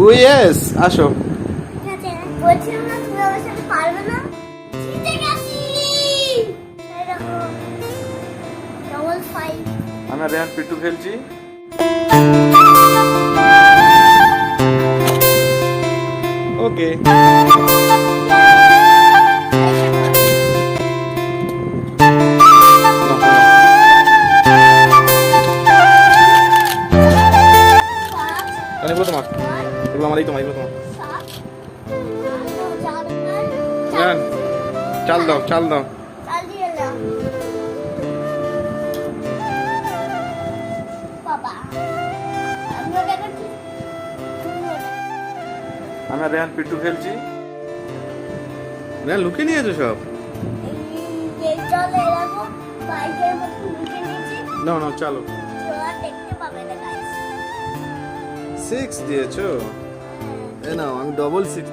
ও yes আসো। আমরা রেহান পিট্টু খেলছি। ওকে এই তোমার এগুলো তোমার। চাল দাও চাল দাও। চাল দিয়ে দাও বাবা আমি ওটা করছি তুমি ওটা আমি আর রেহান পিট্টু খেলছি রেহান লুকিয়ে নিয়েছো। সব না না চালো সিক্স দিয়েছ? এ আমি ডবল সিক্স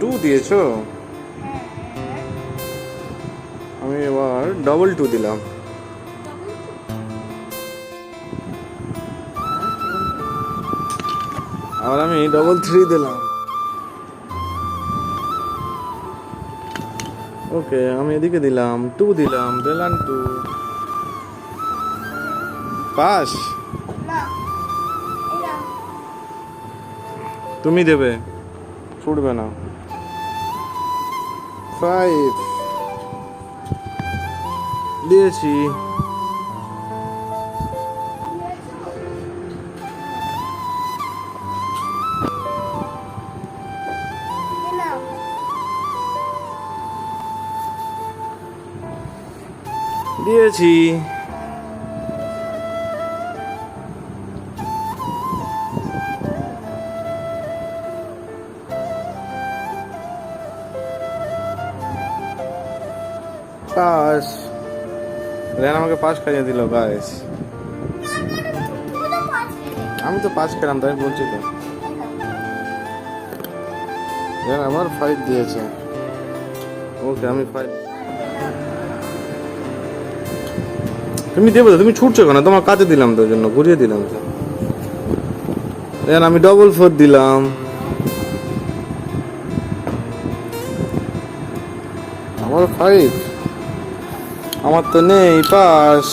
টু দিয়েছ? আমি এবার ডবল টু দিলাম। আর আমি ডবল থ্রি দিলাম। ওকে আমি এদিকে দিলাম টু দিলাম দিলাম টু পাস? তুমি দেবে। ফুটবে না। ফাইভ দিয়েছি। দিয়েছি। পাস রেন আমাকে পাস খাইয়ে দিল গাইস আমি তো পাস খেলাম, তাই বলছি তো। রেন আমার ফাইভ দিয়েছে। ওকে, আমি ফাইভ তুমি দেবো তুমি ছুটছো কেন? তোমার কাছে দিলাম তোর জন্য ঘুরিয়ে দিলাম তো। দেন আমি ডবল ফোর দিলাম। আমার ফাইভ আমার তো নেই পাস।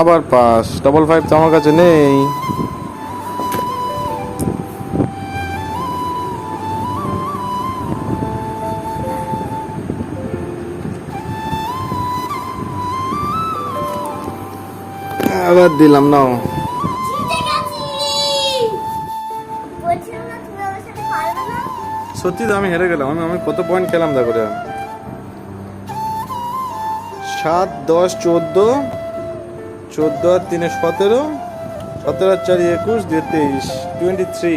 আবার পাস। ডবল ফাইভ তো আমার কাছে নেই। আবার দিলাম নাও। সত্যি তো আমি হেরে গেলাম আমি আমি কত পয়েন্ট খেলাম দেখো রে। সাত দশ চোদ্দ চোদ্দ আর তিনে সতেরো সতেরো আর চারি একুশ দিয়ে তেইশ টোয়েন্টি থ্রি